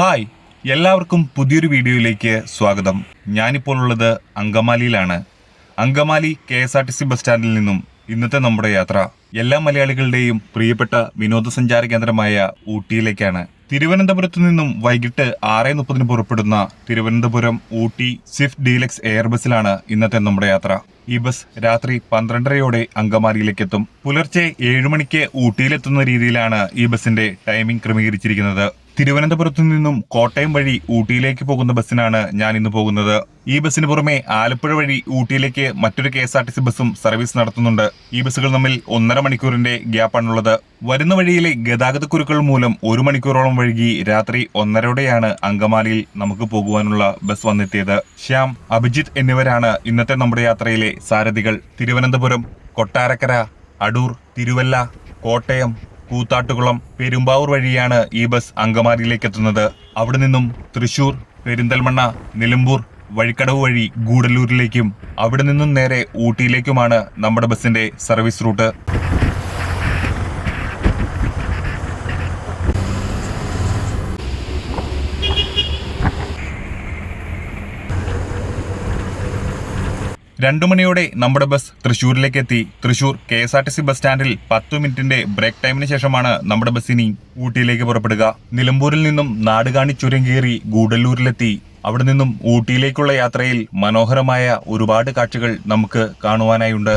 Hi എല്ലാവർക്കും പുതിയൊരു വീഡിയോയിലേക്ക് സ്വാഗതം. ഞാനിപ്പോൾ ഉള്ളത് അങ്കമാലിയിലാണ്. Angamaly K S R T C bus സ്റ്റാൻഡിൽ നിന്നും ഇന്നത്തെ നമ്മുടെ യാത്ര. എല്ലാ മലയാളികളുടെയും പ്രിയപ്പെട്ട വിനോദസഞ്ചാര കേന്ദ്രമായ ഊട്ടിയിലേക്കാണ്. തിരുവനന്തപുരത്ത് നിന്നും വൈകിട്ട് ആറ് മുപ്പതിന് പുറപ്പെടുന്ന Thiruvananthapuram Ooty swift deluxe air ബസ്സിലാണ് ഇന്നത്തെ നമ്മുടെ യാത്ര. ഈ ബസ് രാത്രി പന്ത്രണ്ടരയോടെ അങ്കമാലിയിലേക്ക് എത്തും പുലർച്ചെ ഏഴ് മണിക്ക് ഊട്ടിയിലെത്തുന്ന രീതിയിലാണ് ഈ ബസിന്റെ ടൈമിംഗ് ക്രമീകരിച്ചിരിക്കുന്നത്. തിരുവനന്തപുരത്തു നിന്നും കോട്ടയം വഴി ഊട്ടിയിലേക്ക് പോകുന്ന ബസ്സിനാണ് ഞാൻ ഇന്ന് പോകുന്നത്. ഈ ബസ്സിന് പുറമെ ആലപ്പുഴ വഴി ഊട്ടിയിലേക്ക് മറ്റൊരു K S R T C ബസ്സും സർവീസ് നടത്തുന്നുണ്ട്. ഈ ബസ്സുകൾ തമ്മിൽ ഒന്നര മണിക്കൂറിന്റെ ഗ്യാപ്പാണുള്ളത്. വരുന്ന വഴിയിലെ ഗതാഗതക്കുരുക്കൾ മൂലം ഒരു മണിക്കൂറോളം വൈകി രാത്രി ഒന്നരയോടെയാണ് അങ്കമാലിയിൽ നമുക്ക് പോകുവാനുള്ള ബസ് വന്നെത്തിയത്. ശ്യാം അഭിജിത്ത് എന്നിവരാണ് ഇന്നത്തെ നമ്മുടെ യാത്രയിലെ സാരഥികൾ. തിരുവനന്തപുരം കൊട്ടാരക്കര അടൂർ തിരുവല്ല കോട്ടയം കൂത്താട്ടുകുളം പെരുമ്പാവൂർ വഴിയാണ് ഈ ബസ് അങ്കമാലിയിലേക്ക് എത്തുന്നത്. അവിടെ നിന്നും തൃശൂർ പെരിന്തൽമണ്ണ നിലമ്പൂർ വഴിക്കടവ് വഴി ഗൂഡല്ലൂരിലേക്കും അവിടെ നിന്നും നേരെ ഊട്ടിയിലേക്കുമാണ് നമ്മുടെ ബസിന്റെ സർവീസ് റൂട്ട് രണ്ടു മണിയോടെ നമ്മുടെ ബസ് തൃശ്ശൂരിലേക്ക് എത്തി Thrissur K S R T C bus സ്റ്റാൻഡിൽ പത്തു മിനിറ്റിന്റെ ബ്രേക്ക് ടൈമിന് ശേഷമാണ് നമ്മുടെ ബസ് ഇനി ഊട്ടിയിലേക്ക് പുറപ്പെടുക. നിലമ്പൂരിൽ നിന്നും നാടുകാണി ചുരം കയറി ഗൂഡല്ലൂരിലെത്തി. അവിടെ നിന്നും ഊട്ടിയിലേക്കുള്ള യാത്രയിൽ മനോഹരമായ ഒരുപാട് കാഴ്ചകൾ നമുക്ക് കാണുവാനായുണ്ട്.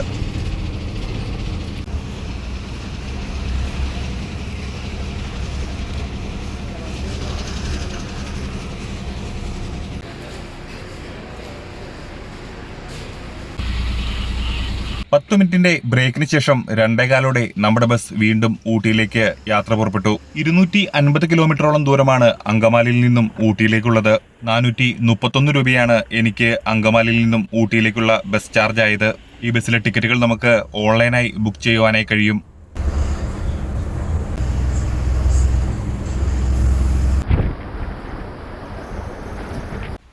പത്ത് ബ്രേക്കിന് ശേഷം രണ്ടേകാലോടെ നമ്മുടെ ബസ് വീണ്ടും ഊട്ടിയിലേക്ക് യാത്ര പുറപ്പെട്ടു. ഇരുന്നൂറ്റി അൻപത് കിലോമീറ്ററോളം ദൂരമാണ് അങ്കമാലിയിൽ നിന്നും ഊട്ടിയിലേക്കുള്ളത്. നാനൂറ്റി മുപ്പത്തൊന്ന് രൂപയാണ് എനിക്ക് അങ്കമാലിയിൽ നിന്നും ഊട്ടിയിലേക്കുള്ള ബസ് ചാർജ് ആയത് ഈ ബസ്സിലെ ടിക്കറ്റുകൾ നമുക്ക് ഓൺലൈനായി ബുക്ക് ചെയ്യുവാനായി കഴിയും.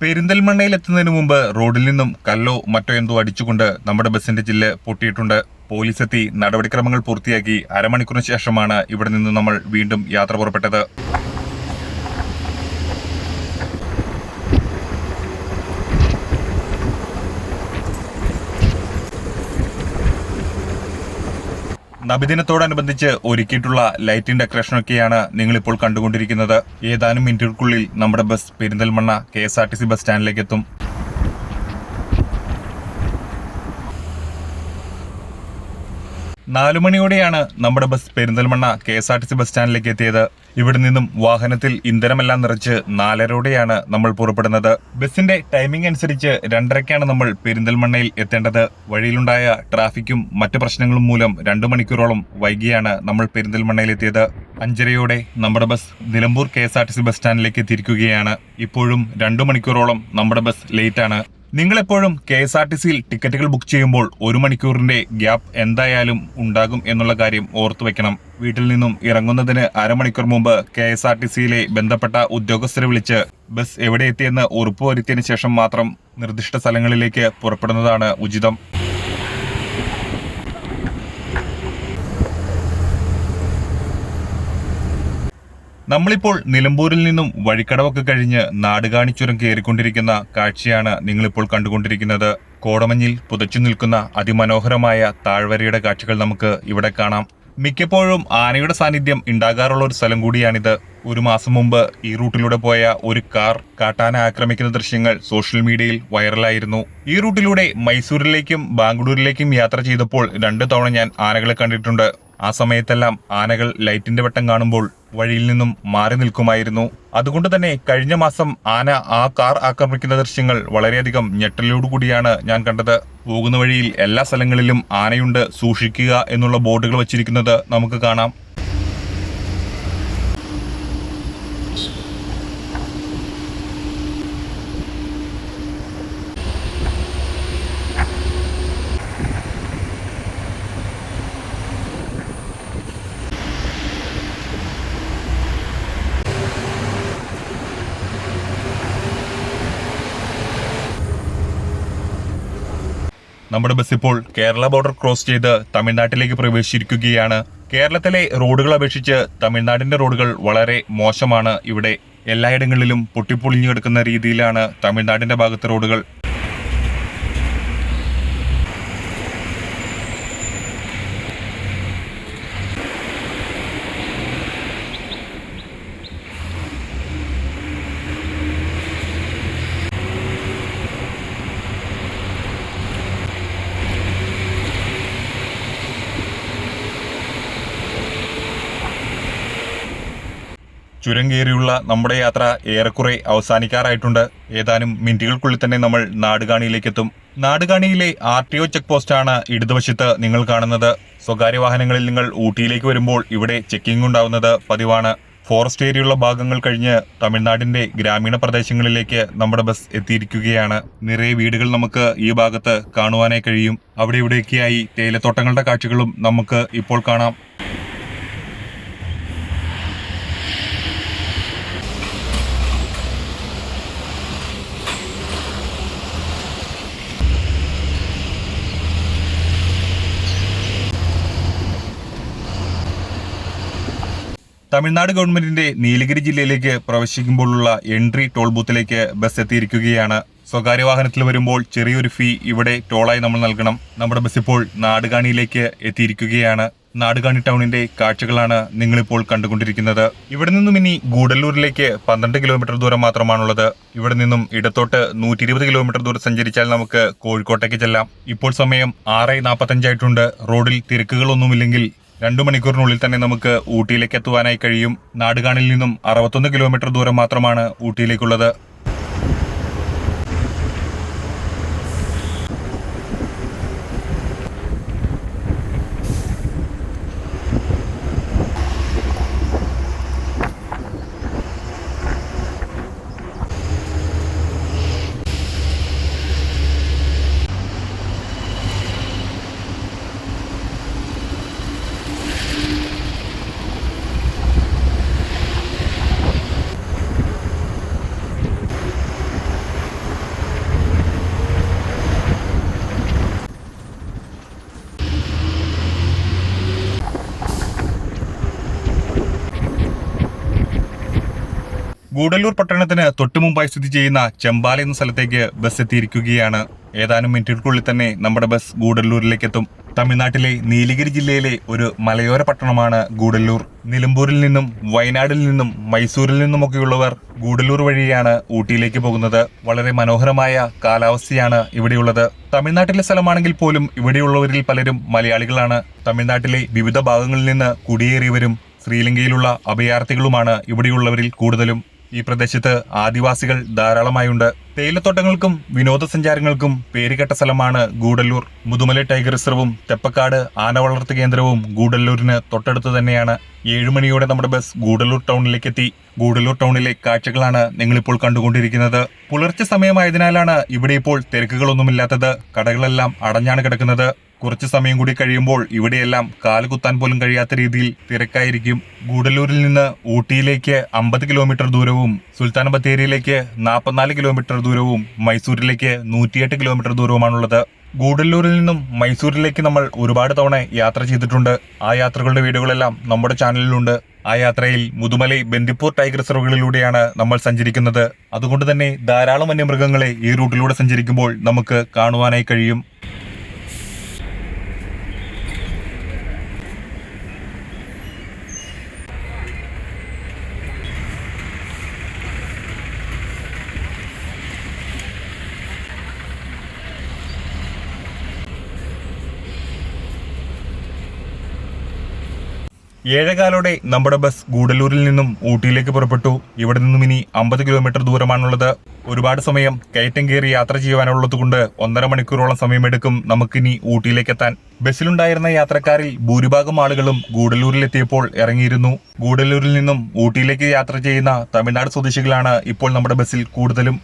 പെരിന്തൽമണ്ണയിൽ എത്തുന്നതിന് മുമ്പ് റോഡിൽ നിന്നും കല്ലോ മറ്റോ എന്തോ അടിച്ചുകൊണ്ട് നമ്മുടെ ബസിന്റെ ജില്ല പൊട്ടിയിട്ടുണ്ട്. പോലീസ് എത്തി നടപടിക്രമങ്ങൾ പൂർത്തിയാക്കി അരമണിക്കൂറിന് ശേഷമാണ് ഇവിടെ നിന്ന് നമ്മൾ വീണ്ടും യാത്ര പുറപ്പെട്ടത്. നബിദിനത്തോടനുബന്ധിച്ച് ഒരുക്കിയിട്ടുള്ള ലൈറ്റിംഗ് ഡെക്കറേഷനൊക്കെയാണ് നിങ്ങളിപ്പോൾ കണ്ടുകൊണ്ടിരിക്കുന്നത്. ഏതാനും മിനിറ്റുകൾക്കുള്ളിൽ നമ്മുടെ bus Perinthalmanna K S R T C bus സ്റ്റാൻഡിലേക്ക് എത്തും. നാലു മണിയോടെയാണ് നമ്മുടെ bus Perinthalmanna K S R T C bus സ്റ്റാൻഡിലേക്ക് എത്തിയത്. ഇവിടെ നിന്നും വാഹനത്തിൽ ഇന്ധനമെല്ലാം നിറച്ച് നാലരോടെയാണ് നമ്മൾ പുറപ്പെടുന്നത്. ബസിന്റെ ടൈമിംഗ് അനുസരിച്ച് രണ്ടരയ്ക്കാണ് നമ്മൾ പെരിന്തൽമണ്ണയിൽ എത്തേണ്ടത്. വഴിയിലുണ്ടായ ട്രാഫിക്കും മറ്റ് പ്രശ്നങ്ങളും മൂലം രണ്ടു മണിക്കൂറോളം വൈകിയാണ് നമ്മൾ പെരിന്തൽമണ്ണയിൽ എത്തിയത്. അഞ്ചരയോടെ നമ്മുടെ bus Nilambur K S R T C bus സ്റ്റാൻഡിലേക്ക് എത്തിയിരിക്കുകയാണ്. ഇപ്പോഴും രണ്ടു മണിക്കൂറോളം നമ്മുടെ ബസ് ലേറ്റാണ്. നിങ്ങളെപ്പോഴും കെ എസ് ആർ ടി സിയിൽ ടിക്കറ്റുകൾ ബുക്ക് ചെയ്യുമ്പോൾ ഒരു മണിക്കൂറിന്റെ ഗ്യാപ്പ് എന്തായാലും ഉണ്ടാകും എന്നുള്ള കാര്യം ഓർത്തു വെക്കണം. വീട്ടിൽ നിന്നും ഇറങ്ങുന്നതിന് അരമണിക്കൂർ മുമ്പ് കെ എസ് ആർ ടി സിയിലെ ബന്ധപ്പെട്ട ഉദ്യോഗസ്ഥരെ വിളിച്ച് ബസ് എവിടെ എത്തിയെന്ന് ഉറപ്പുവരുത്തിയതിനു ശേഷം മാത്രം നിർദ്ദിഷ്ട സ്ഥലങ്ങളിലേക്ക് പുറപ്പെടുന്നതാണ് ഉചിതം. നമ്മളിപ്പോൾ നിലമ്പൂരിൽ നിന്നും വഴിക്കടവൊക്കെ കഴിഞ്ഞ് നാടുകാണി ചുരം കയറിക്കൊണ്ടിരിക്കുന്ന കാഴ്ചയാണ് നിങ്ങളിപ്പോൾ കണ്ടുകൊണ്ടിരിക്കുന്നത്. കോടമഞ്ഞിൽ പുതച്ചു നിൽക്കുന്ന അതിമനോഹരമായ താഴ്വരയുടെ കാഴ്ചകൾ നമുക്ക് ഇവിടെ കാണാം. മിക്കപ്പോഴും ആനയുടെ സാന്നിധ്യം ഉണ്ടാകാറുള്ള ഒരു സ്ഥലം കൂടിയാണിത്. ഒരു മാസം മുമ്പ് ഈ റൂട്ടിലൂടെ പോയ ഒരു കാർ കാട്ടാന ആക്രമിക്കുന്ന ദൃശ്യങ്ങൾ സോഷ്യൽ മീഡിയയിൽ വൈറലായിരുന്നു. ഈ റൂട്ടിലൂടെ മൈസൂരിലേക്കും ബാംഗ്ലൂരിലേക്കും യാത്ര ചെയ്തപ്പോൾ രണ്ട് തവണ ഞാൻ ആനകളെ കണ്ടിട്ടുണ്ട്. ആ സമയത്തെല്ലാം ആനകൾ ലൈറ്റിന്റെ വട്ടം കാണുമ്പോൾ വഴിയിൽ നിന്നും മാറി നിൽക്കുമായിരുന്നു. അതുകൊണ്ട് തന്നെ കഴിഞ്ഞ മാസം ആന ആ കാർ ആക്രമിക്കുന്ന ദൃശ്യങ്ങൾ വളരെയധികം ഞെട്ടലോടുകൂടിയാണ് ഞാൻ കണ്ടത്. പോകുന്ന വഴിയിൽ എല്ലാ സ്ഥലങ്ങളിലും ആനയുണ്ട് സൂക്ഷിക്കുക എന്നുള്ള ബോർഡുകൾ വച്ചിരിക്കുന്നത് നമുക്ക് കാണാം. നമ്മുടെ ബസ് ഇപ്പോൾ കേരള ബോർഡർ ക്രോസ് ചെയ്ത് തമിഴ്നാട്ടിലേക്ക് പ്രവേശിച്ചിരിക്കുകയാണ്. കേരളത്തിലെ റോഡുകൾ അപേക്ഷിച്ച് തമിഴ്നാടിന്റെ റോഡുകൾ വളരെ മോശമാണ്. ഇവിടെ എല്ലായിടങ്ങളിലും പൊട്ടിപ്പൊളിഞ്ഞു കിടക്കുന്ന രീതിയിലാണ് തമിഴ്നാടിന്റെ ഭാഗത്തെ റോഡുകൾ ചുരം കയറിയുള്ള നമ്മുടെ യാത്ര ഏറെക്കുറെ അവസാനിക്കാറായിട്ടുണ്ട്. ഏതാനും മിനിറ്റുകൾക്കുള്ളിൽ തന്നെ നമ്മൾ നാടുകാണിയിലേക്ക് എത്തും നാടുകാണിയിലെ ആർ ടി ഒ ചെക്ക് പോസ്റ്റാണ് ഇടതുവശത്ത് നിങ്ങൾ കാണുന്നത്. സ്വകാര്യ വാഹനങ്ങളിൽ നിങ്ങൾ ഊട്ടിയിലേക്ക് വരുമ്പോൾ ഇവിടെ ചെക്കിംഗ് ഉണ്ടാവുന്നത് പതിവാണ്. ഫോറസ്റ്റ് ഏരിയയുള്ള ഭാഗങ്ങൾ കഴിഞ്ഞ് തമിഴ്നാടിന്റെ ഗ്രാമീണ പ്രദേശങ്ങളിലേക്ക് നമ്മുടെ ബസ് എത്തിയിരിക്കുകയാണ്. നിറയെ വീടുകൾ നമുക്ക് ഈ ഭാഗത്ത് കാണുവാനായി കഴിയും. അവിടെ ഇവിടെയൊക്കെയായി തേയിലത്തോട്ടങ്ങളുടെ കാഴ്ചകളും നമുക്ക് ഇപ്പോൾ കാണാം. തമിഴ്നാട് ഗവൺമെന്റിന്റെ നീലഗിരി ജില്ലയിലേക്ക് പ്രവേശിക്കുമ്പോഴുള്ള എൻട്രി ടോൾ ബൂത്തിലേക്ക് ബസ് എത്തിയിരിക്കുകയാണ്. സ്വകാര്യ വാഹനത്തിൽ വരുമ്പോൾ ചെറിയൊരു ഫീ ഇവിടെ ടോളായി നമ്മൾ നൽകണം. നമ്മുടെ ബസ് ഇപ്പോൾ നാടുകാണിയിലേക്ക് എത്തിയിരിക്കുകയാണ്. നാടുകാണി ടൗണിന്റെ കാഴ്ചകളാണ് നിങ്ങളിപ്പോൾ കണ്ടുകൊണ്ടിരിക്കുന്നത്. ഇവിടെ നിന്നും ഇനി ഗൂഡല്ലൂരിലേക്ക് പന്ത്രണ്ട് കിലോമീറ്റർ ദൂരം മാത്രമാണുള്ളത്. ഇവിടെ നിന്നും ഇടത്തോട്ട് നൂറ്റി ഇരുപത് കിലോമീറ്റർ ദൂരം സഞ്ചരിച്ചാൽ നമുക്ക് കോഴിക്കോട്ടേക്ക് ചെല്ലാം. ഇപ്പോൾ സമയം ആറ് നാൽപ്പത്തഞ്ചായിട്ടുണ്ട് റോഡിൽ തിരക്കുകളൊന്നുമില്ലെങ്കിൽ രണ്ടു മണിക്കൂറിനുള്ളിൽ തന്നെ നമുക്ക് ഊട്ടിയിലേക്ക് എത്തുവാനായി കഴിയും. നാടുകാണിൽ നിന്നും അറുപത്തൊന്ന് കിലോമീറ്റർ ദൂരം മാത്രമാണ് ഊട്ടിയിലേക്കുള്ളത്. ഗൂഡല്ലൂർ പട്ടണത്തിന് തൊട്ടുമുമ്പായി സ്ഥിതി ചെയ്യുന്ന ചെമ്പാല എന്ന സ്ഥലത്തേക്ക് ബസ് എത്തിയിരിക്കുകയാണ്. ഏതാനും മിനിറ്റുകൾക്കുള്ളിൽ തന്നെ നമ്മുടെ ബസ് ഗൂഡല്ലൂരിലേക്ക് എത്തും തമിഴ്നാട്ടിലെ നീലഗിരി ജില്ലയിലെ ഒരു മലയോര പട്ടണമാണ് ഗൂഡല്ലൂർ. നിലമ്പൂരിൽ നിന്നും വയനാടിൽ നിന്നും മൈസൂരിൽ നിന്നുമൊക്കെയുള്ളവർ ഗൂഡല്ലൂർ വഴിയാണ് ഊട്ടിയിലേക്ക് പോകുന്നത്. വളരെ മനോഹരമായ കാലാവസ്ഥയാണ് ഇവിടെയുള്ളത്. തമിഴ്നാട്ടിലെ സ്ഥലമാണെങ്കിൽ പോലും ഇവിടെയുള്ളവരിൽ പലരും മലയാളികളാണ്. തമിഴ്നാട്ടിലെ വിവിധ ഭാഗങ്ങളിൽ നിന്ന് കുടിയേറിയവരും ശ്രീലങ്കയിലുള്ള അഭയാർത്ഥികളുമാണ് ഇവിടെയുള്ളവരിൽ കൂടുതലും. ഈ പ്രദേശത്ത് ആദിവാസികൾ ധാരാളമായുണ്ട്. തേയിലത്തോട്ടങ്ങൾക്കും വിനോദസഞ്ചാരങ്ങൾക്കും പേരുകെട്ട സ്ഥലമാണ് ഗൂഡല്ലൂർ. മുതുമല ടൈഗർ റിസർവും തെപ്പക്കാട് ആന വളർത്തു കേന്ദ്രവും ഗൂഡല്ലൂരിന് തൊട്ടടുത്ത് തന്നെയാണ്. ഏഴുമണിയോടെ നമ്മുടെ ബസ് ഗൂഡല്ലൂർ ടൗണിലേക്ക് എത്തി ഗൂഡല്ലൂർ ടൗണിലെ കാഴ്ചകളാണ് നിങ്ങളിപ്പോൾ കണ്ടുകൊണ്ടിരിക്കുന്നത്. പുലർച്ചെ സമയമായതിനാലാണ് ഇവിടെ ഇപ്പോൾ തിരക്കുകളൊന്നുമില്ലാത്തത്. കടകളെല്ലാം അടഞ്ഞാണ് കിടക്കുന്നത്. കുറച്ച് സമയം കൂടി കഴിയുമ്പോൾ ഇവിടെയെല്ലാം കാലുകുത്താൻ പോലും കഴിയാത്ത രീതിയിൽ തിരക്കായിരിക്കും. ഗൂഡല്ലൂരിൽ നിന്ന് ഊട്ടിയിലേക്ക് അമ്പത് കിലോമീറ്റർ ദൂരവും സുൽത്താൻ ബത്തേരിയിലേക്ക് നാൽപ്പത്തിനാല് കിലോമീറ്റർ ദൂരവും മൈസൂരിലേക്ക് നൂറ്റിയെട്ട് കിലോമീറ്റർ ദൂരവുമാണുള്ളത്. ഗൂഡല്ലൂരിൽ നിന്നും മൈസൂരിലേക്ക് നമ്മൾ ഒരുപാട് തവണ യാത്ര ചെയ്തിട്ടുണ്ട്. ആ യാത്രകളുടെ വീഡിയോകളെല്ലാം നമ്മുടെ ചാനലിലുണ്ട്. ആ യാത്രയിൽ മുതുമലൈ ബന്ദിപ്പൂർ ടൈഗർ റിസർവുകളിലൂടെയാണ് നമ്മൾ സഞ്ചരിക്കുന്നത്. അതുകൊണ്ട് തന്നെ ധാരാളം വന്യമൃഗങ്ങളെ ഈ റൂട്ടിലൂടെ സഞ്ചരിക്കുമ്പോൾ നമുക്ക് കാണുവാനായി കഴിയും. ഏഴകാലോടെ നമ്മുടെ ബസ് ഗൂഡല്ലൂരിൽ നിന്നും ഊട്ടിയിലേക്ക് പുറപ്പെട്ടു. ഇവിടെ നിന്നും ഇനി അമ്പത് കിലോമീറ്റർ ദൂരമാണുള്ളത്. ഒരുപാട് സമയം കയറ്റം കയറി യാത്ര ചെയ്യാനുള്ളതുകൊണ്ട് ഒന്നര മണിക്കൂറോളം സമയമെടുക്കും നമുക്കിനി ഊട്ടിയിലേക്ക് എത്താൻ ബസ്സിലുണ്ടായിരുന്ന യാത്രക്കാരിൽ ഭൂരിഭാഗം ആളുകളും ഗൂഡല്ലൂരിലെത്തിയപ്പോൾ ഇറങ്ങിയിരുന്നു. ഗൂഡല്ലൂരിൽ നിന്നും ഊട്ടിയിലേക്ക് യാത്ര ചെയ്യുന്ന തമിഴ്നാട് സ്വദേശികളാണ് ഇപ്പോൾ നമ്മുടെ ബസ്സിൽ കൂടുതലും.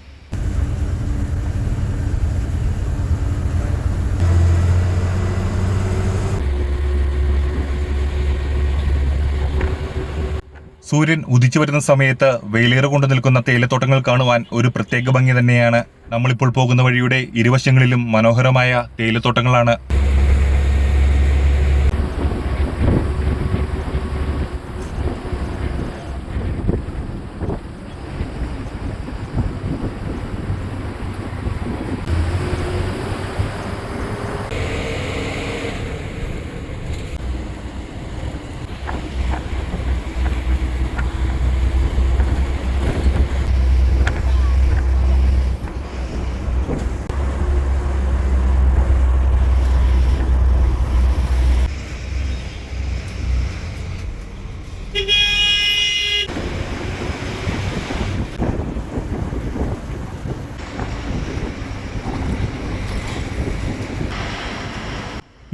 സൂര്യൻ ഉദിച്ചു വരുന്ന സമയത്ത് വെയിലേറ് കൊണ്ട് നിൽക്കുന്ന തേയിലത്തോട്ടങ്ങൾ കാണുവാൻ ഒരു പ്രത്യേക ഭംഗി തന്നെയാണ്. നമ്മളിപ്പോൾ പോകുന്ന വഴിയുടെ ഇരുവശങ്ങളിലും മനോഹരമായ തേയിലത്തോട്ടങ്ങളാണ്.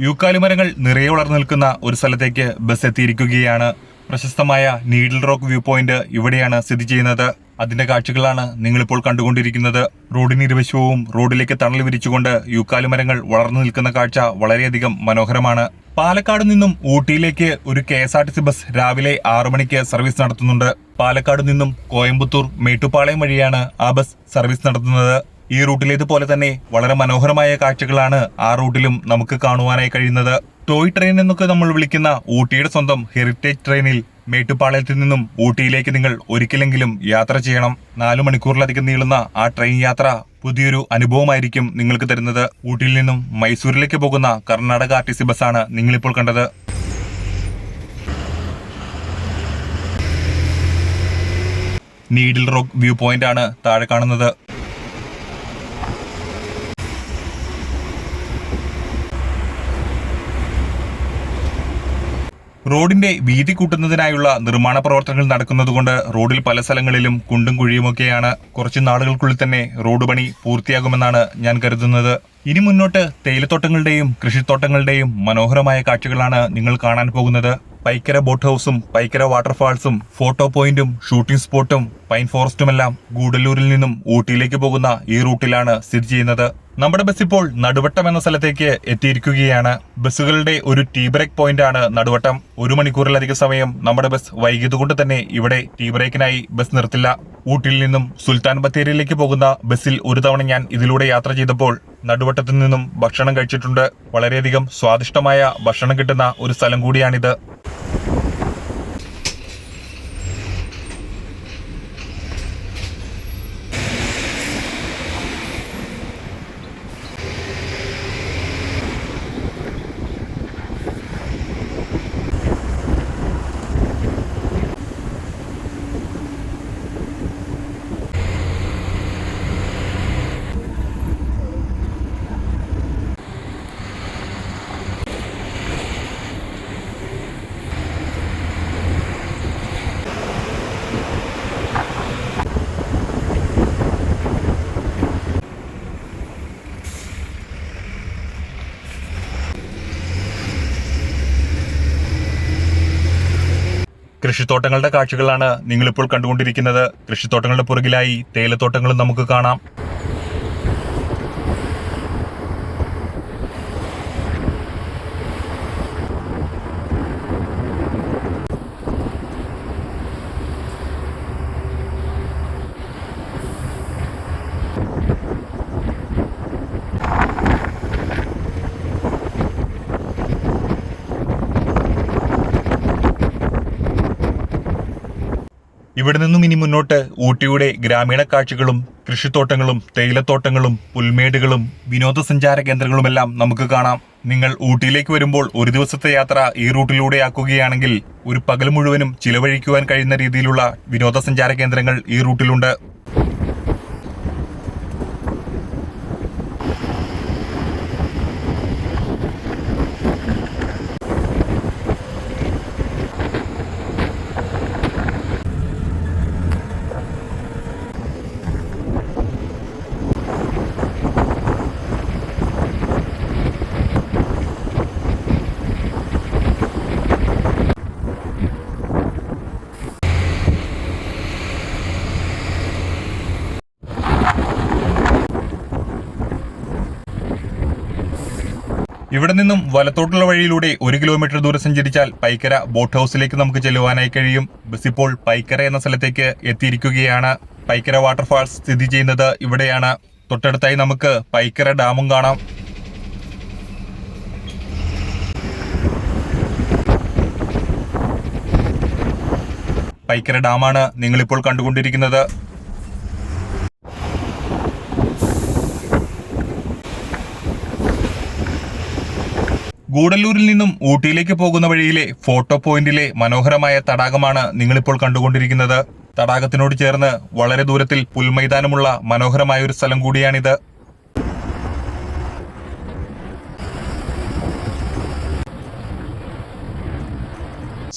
യൂക്കാലി മരങ്ങൾ നിറയെ വളർന്നു നിൽക്കുന്ന ഒരു സ്ഥലത്തേക്ക് ബസ് എത്തിയിരിക്കുകയാണ്. പ്രശസ്തമായ നീഡിൽ റോക്ക് വ്യൂ പോയിന്റ് ഇവിടെയാണ് സ്ഥിതി ചെയ്യുന്നത്. അതിന്റെ കാഴ്ചകളാണ് നിങ്ങളിപ്പോൾ കണ്ടുകൊണ്ടിരിക്കുന്നത്. റോഡിന് ഇരുവശവും റോഡിലേക്ക് തണൽ വിരിച്ചുകൊണ്ട് യൂക്കാലി മരങ്ങൾ വളർന്നു നിൽക്കുന്ന കാഴ്ച വളരെയധികം മനോഹരമാണ്. പാലക്കാട് നിന്നും ഊട്ടിയിലേക്ക് ഒരു K S R T C bus രാവിലെ ആറു മണിക്ക് സർവീസ് നടത്തുന്നുണ്ട്. പാലക്കാട് നിന്നും കോയമ്പത്തൂർ മേട്ടുപ്പാളയം വഴിയാണ് ആ ബസ് സർവീസ് നടത്തുന്നത്. ഈ റൂട്ടിലേതുപോലെ തന്നെ വളരെ മനോഹരമായ കാഴ്ചകളാണ് ആ റൂട്ടിലും നമുക്ക് കാണുവാനായി കഴിയുന്നത്. ടോയ് ട്രെയിൻ എന്നൊക്കെ നമ്മൾ വിളിക്കുന്ന ഊട്ടിയുടെ സ്വന്തം ഹെറിറ്റേജ് ട്രെയിനിൽ മേട്ടുപ്പാളയത്തിൽ നിന്നും ഊട്ടിയിലേക്ക് നിങ്ങൾ ഒരിക്കലെങ്കിലും യാത്ര ചെയ്യണം. നാലു മണിക്കൂറിലധികം നീളുന്ന ആ ട്രെയിൻ യാത്ര പുതിയൊരു അനുഭവമായിരിക്കും നിങ്ങൾക്ക് തരുന്നത്. ഊട്ടിയിൽ നിന്നും മൈസൂരിലേക്ക് പോകുന്ന കർണാടക ആർ ടി സി ബസ്സാണ് നിങ്ങളിപ്പോൾ കണ്ടത്. നീഡിൽ റോക്ക് വ്യൂ പോയിന്റ് ആണ് താഴെ കാണുന്നത്. റോഡിന്റെ വീതി കൂട്ടുന്നതിനായുള്ള നിർമ്മാണ പ്രവർത്തനങ്ങൾ നടക്കുന്നതുകൊണ്ട് റോഡിൽ പല സ്ഥലങ്ങളിലും കുണ്ടും കുഴിയുമൊക്കെയാണ് കുറച്ച് നാളുകൾക്കുള്ളിൽ തന്നെ റോഡ് പണി പൂർത്തിയാകുമെന്നാണ് ഞാൻ കരുതുന്നത്. ഇനി മുന്നോട്ട് തേയിലത്തോട്ടങ്ങളുടെയും കൃഷിത്തോട്ടങ്ങളുടെയും മനോഹരമായ കാഴ്ചകളാണ് നിങ്ങൾ കാണാൻ പോകുന്നത്. പൈക്കര ബോട്ട് ഹൗസും പൈക്കര വാട്ടർഫാൾസും ഫോട്ടോ പോയിന്റും ഷൂട്ടിംഗ് സ്പോട്ടും പൈൻ ഫോറസ്റ്റുമെല്ലാം ഗൂഡല്ലൂരിൽ നിന്നും ഊട്ടിയിലേക്ക് പോകുന്ന ഈ റൂട്ടിലാണ് സ്ഥിതി ചെയ്യുന്നത്. നമ്മുടെ ബസ് ഇപ്പോൾ നടുവട്ടം എന്ന സ്ഥലത്തേക്ക് എത്തിയിരിക്കുകയാണ്. ബസ്സുകളുടെ ഒരു ടീ ബ്രേക്ക് പോയിന്റ് ആണ് നടുവട്ടം. ഒരു മണിക്കൂറിലധികം സമയം നമ്മുടെ ബസ് വൈകിയതുകൊണ്ട് തന്നെ ഇവിടെ ടീ ബ്രേക്കിനായി ബസ് നിർത്തില്ല. ഊട്ടിയിൽ നിന്നും സുൽത്താൻ ബത്തേരിയിലേക്ക് പോകുന്ന ബസ്സിൽ ഒരു തവണ ഞാൻ ഇതിലൂടെ യാത്ര ചെയ്തപ്പോൾ നടുവട്ടത്തിൽ നിന്നും ഭക്ഷണം കഴിച്ചിട്ടുണ്ട്. വളരെയധികം സ്വാദിഷ്ടമായ ഭക്ഷണം കിട്ടുന്ന ഒരു സ്ഥലം കൂടിയാണിത്. കൃഷിത്തോട്ടങ്ങളുടെ കാഴ്ചകളാണ് നിങ്ങളിപ്പോൾ കണ്ടുകൊണ്ടിരിക്കുന്നത്. കൃഷിത്തോട്ടങ്ങളുടെ പുറകിലായി തേയിലത്തോട്ടങ്ങളും നമുക്ക് കാണാം. ഇവിടെ നിന്നും ഇനി മുന്നോട്ട് ഊട്ടിയുടെ ഗ്രാമീണ കാഴ്ചകളും കൃഷിത്തോട്ടങ്ങളും തേയിലത്തോട്ടങ്ങളും പുൽമേടുകളും വിനോദസഞ്ചാര കേന്ദ്രങ്ങളുമെല്ലാം നമുക്ക് കാണാം. നിങ്ങൾ ഊട്ടിയിലേക്ക് വരുമ്പോൾ ഒരു ദിവസത്തെ യാത്ര ഈ റൂട്ടിലൂടെ ആക്കുകയാണെങ്കിൽ ഒരു പകൽ മുഴുവനും ചിലവഴിക്കുവാൻ കഴിയുന്ന രീതിയിലുള്ള വിനോദസഞ്ചാര കേന്ദ്രങ്ങൾ ഈ റൂട്ടിലുണ്ട്. ഇവിടെ നിന്നും വലത്തോട്ടുള്ള വഴിയിലൂടെ ഒരു കിലോമീറ്റർ ദൂരം സഞ്ചരിച്ചാൽ പൈക്കര ബോട്ട് ഹൗസിലേക്ക് നമുക്ക് ചെല്ലുവാനായി കഴിയും. ബസ് ഇപ്പോൾ പൈക്കര എന്ന സ്ഥലത്തേക്ക് എത്തിയിരിക്കുകയാണ്. പൈക്കര വാട്ടർഫാൾസ് സ്ഥിതി ചെയ്യുന്നത് ഇവിടെയാണ്. തൊട്ടടുത്തായി നമുക്ക് പൈക്കര ഡാമും കാണാം. പൈക്കര ഡാമാണ് നിങ്ങളിപ്പോൾ കണ്ടുകൊണ്ടിരിക്കുന്നത്. ഗൂഡല്ലൂരിൽ നിന്നും ഊട്ടിയിലേക്ക് പോകുന്ന വഴിയിലെ ഫോട്ടോ പോയിന്റിലെ മനോഹരമായ തടാകമാണ് നിങ്ങളിപ്പോൾ കണ്ടുകൊണ്ടിരിക്കുന്നത്. തടാകത്തിനോട് ചേർന്ന് വളരെ ദൂരത്തിൽ പുൽമൈതാനമുള്ള മനോഹരമായ ഒരു സ്ഥലം കൂടിയാണിത്.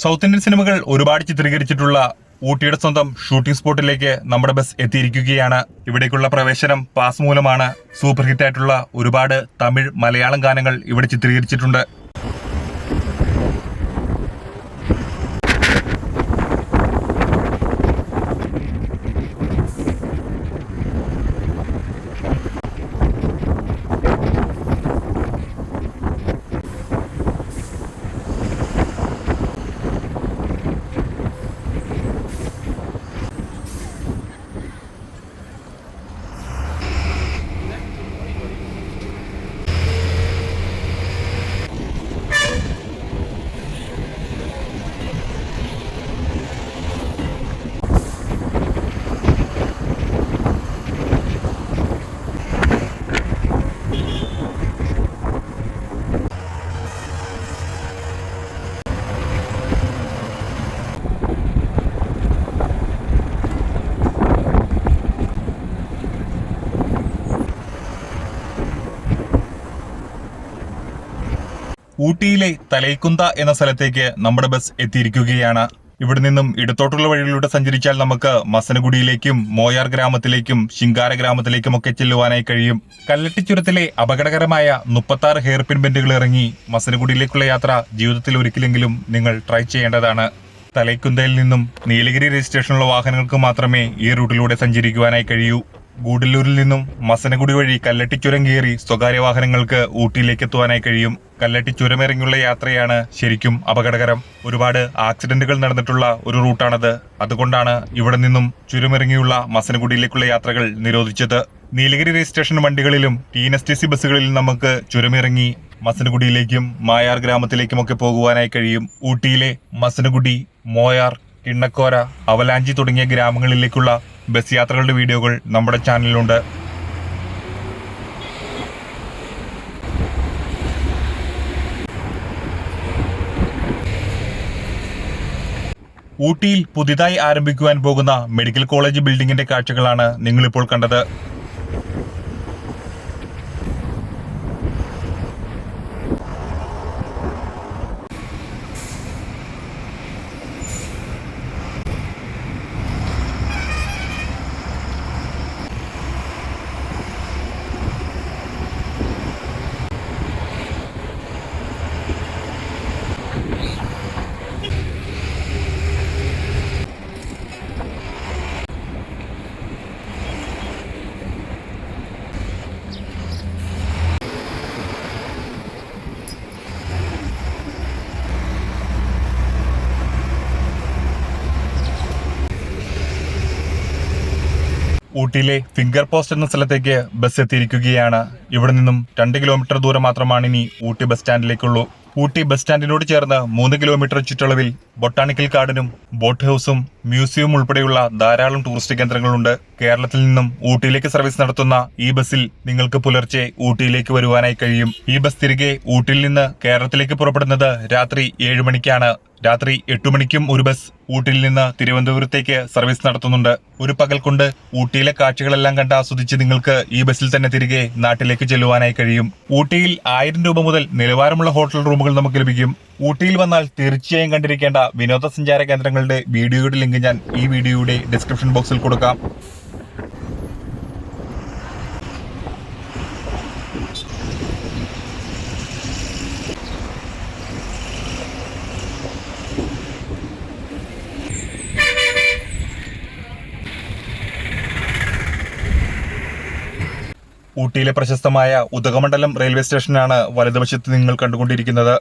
സൗത്ത് ഇന്ത്യൻ സിനിമകൾ ഒരുപാട് ചിത്രീകരിച്ചിട്ടുള്ള ഊട്ടിയുടെ സ്വന്തം ഷൂട്ടിംഗ് സ്പോട്ടിലേക്ക് നമ്മുടെ ബസ് എത്തിയിരിക്കുകയാണ്. ഇവിടേക്കുള്ള പ്രവേശനം പാസ് മൂലമാണ്. സൂപ്പർ ഹിറ്റ് ആയിട്ടുള്ള ഒരുപാട് തമിഴ് മലയാളം ഗാനങ്ങൾ ഇവിടെ ചിത്രീകരിച്ചിട്ടുണ്ട്. ഊട്ടിയിലെ തലൈക്കുന്ത എന്ന സ്ഥലത്തേക്ക് നമ്മുടെ ബസ് എത്തിയിരിക്കുകയാണ്. ഇവിടെ നിന്നും ഇടത്തോട്ടുള്ള വഴികളിലൂടെ സഞ്ചരിച്ചാൽ നമുക്ക് മസനഗുഡിയിലേക്കും മോയാർ ഗ്രാമത്തിലേക്കും ശിങ്കാര ഗ്രാമത്തിലേക്കും ഒക്കെ ചെല്ലുവാനായി കഴിയും. കല്ലട്ടിച്ചുരത്തിലെ അപകടകരമായ മുപ്പത്താറ് ഹെയർ പിൻ ബെൻഡുകൾ ഇറങ്ങി മസനഗുഡിയിലേക്കുള്ള യാത്ര ജീവിതത്തിൽ ഒരിക്കലെങ്കിലും നിങ്ങൾ ട്രൈ ചെയ്യേണ്ടതാണ്. തലൈക്കുന്തയിൽ നിന്നും നീലഗിരി രജിസ്ട്രേഷനുള്ള വാഹനങ്ങൾക്ക് മാത്രമേ ഈ റൂട്ടിലൂടെ സഞ്ചരിക്കുവാനായി കഴിയൂ. ഗൂഡല്ലൂരിൽ നിന്നും മസനഗുഡി വഴി കല്ലട്ടിച്ചുരം കയറി സ്വകാര്യ വാഹനങ്ങൾക്ക് ഊട്ടിയിലേക്ക് എത്തുവാനായി കഴിയും. കല്ലട്ടിച്ചുരം ഇറങ്ങിയുള്ള യാത്രയാണ് ശരിക്കും അപകടകരം. ഒരുപാട് ആക്സിഡന്റുകൾ നടന്നിട്ടുള്ള ഒരു റൂട്ടാണത്. അതുകൊണ്ടാണ് ഇവിടെ നിന്നും ചുരമിറങ്ങിയുള്ള മസനഗുഡിയിലേക്കുള്ള യാത്രകൾ നിരോധിച്ചത്. Nilgiri registration വണ്ടികളിലും T N S T C ബസ്സുകളിലും നമുക്ക് ചുരമിറങ്ങി മസനഗുഡിയിലേക്കും മായാർ ഗ്രാമത്തിലേക്കുമൊക്കെ പോകുവാനായി കഴിയും. ഊട്ടിയിലെ മസനഗുഡി മോയാർ കിണ്ണക്കോര അവലാഞ്ചി തുടങ്ങിയ ഗ്രാമങ്ങളിലേക്കുള്ള ബസ് യാത്രകളുടെ വീഡിയോകൾ നമ്മുടെ ചാനലിലുണ്ട്. ഊട്ടിയിൽ പുതിയതായി ആരംഭിക്കുവാൻ പോകുന്ന മെഡിക്കൽ കോളേജ് ബിൽഡിംഗിന്റെ കാഴ്ചകളാണ് നിങ്ങളിപ്പോൾ കണ്ടത്. ഊട്ടിയിലെ ഫിംഗർ പോസ്റ്റ് എന്ന സ്ഥലത്തേക്ക് ബസ് എത്തിയിരിക്കുകയാണ്. ഇവിടെ നിന്നും രണ്ട് കിലോമീറ്റർ ദൂരം മാത്രമാണ് ഇനി ഊട്ടി ബസ് സ്റ്റാൻഡിലേക്കുള്ളൂ. ഊട്ടി ബസ് സ്റ്റാൻഡിനോട് ചേർന്ന് മൂന്ന് കിലോമീറ്റർ ചുറ്റളവിൽ ബൊട്ടാണിക്കൽ ഗാർഡനും ബോട്ട് ഹൗസും മ്യൂസിയവും ഉൾപ്പെടെയുള്ള ധാരാളം ടൂറിസ്റ്റ് കേന്ദ്രങ്ങളുണ്ട്. കേരളത്തിൽ നിന്നും ഊട്ടിയിലേക്ക് സർവീസ് നടത്തുന്ന ഈ ബസ്സിൽ നിങ്ങൾക്ക് പുലർച്ചെ ഊട്ടിയിലേക്ക് വരുവാനായി കഴിയും. ഈ ബസ് തിരികെ ഊട്ടിയിൽ നിന്ന് കേരളത്തിലേക്ക് പുറപ്പെടുന്നത് രാത്രി ഏഴ് മണിക്കാണ്. രാത്രി എട്ടു മണിക്കും ഒരു ബസ് ഊട്ടിയിൽ നിന്ന് തിരുവനന്തപുരത്തേക്ക് സർവീസ് നടത്തുന്നുണ്ട്. ഒരു പകൽ കൊണ്ട് ഊട്ടിയിലെ കാഴ്ചകളെല്ലാം കണ്ട് ആസ്വദിച്ച് നിങ്ങൾക്ക് ഈ ബസ്സിൽ തന്നെ തിരികെ നാട്ടിലേക്ക് ചെല്ലുവാനായി കഴിയും. ഊട്ടിയിൽ ആയിരം രൂപ മുതൽ നിലവാരമുള്ള ഹോട്ടൽ റൂമുകൾ നമുക്ക് ലഭിക്കും. ഊട്ടിയിൽ വന്നാൽ തീർച്ചയായും കണ്ടിരിക്കേണ്ട വിനോദസഞ്ചാര കേന്ദ്രങ്ങളുടെ വീഡിയോയുടെ ലിങ്ക് ഞാൻ ഈ വീഡിയോയുടെ ഡിസ്ക്രിപ്ഷൻ ബോക്സിൽ കൊടുക്കാം. ഊട്ടിയിലെ പ്രശസ്തമായ ഉദകമണ്ഡലം റെയിൽവേ സ്റ്റേഷനാണ് വലതുവശത്ത് നിങ്ങൾ കണ്ടുകൊണ്ടിരിക്കുന്നത്.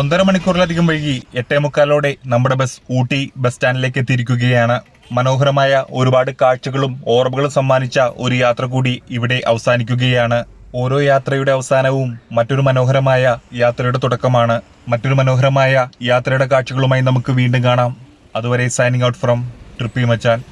ഒന്നര മണിക്കൂറിലധികം വൈകി എട്ടേ മുക്കാലോടെ നമ്മുടെ ബസ് ഊട്ടി ബസ് സ്റ്റാൻഡിലേക്ക് എത്തിയിരിക്കുകയാണ്. മനോഹരമായ ഒരുപാട് കാഴ്ചകളും ഓർമ്മകളും സമ്മാനിച്ച ഒരു യാത്ര കൂടി ഇവിടെ അവസാനിക്കുകയാണ്. ഓരോ യാത്രയുടെ അവസാനവും മറ്റൊരു മനോഹരമായ യാത്രയുടെ തുടക്കമാണ്. മറ്റൊരു മനോഹരമായ യാത്രയുടെ കാഴ്ചകളുമായി നമുക്ക് വീണ്ടും കാണാം. അതുവരെ signing out from trippy Machan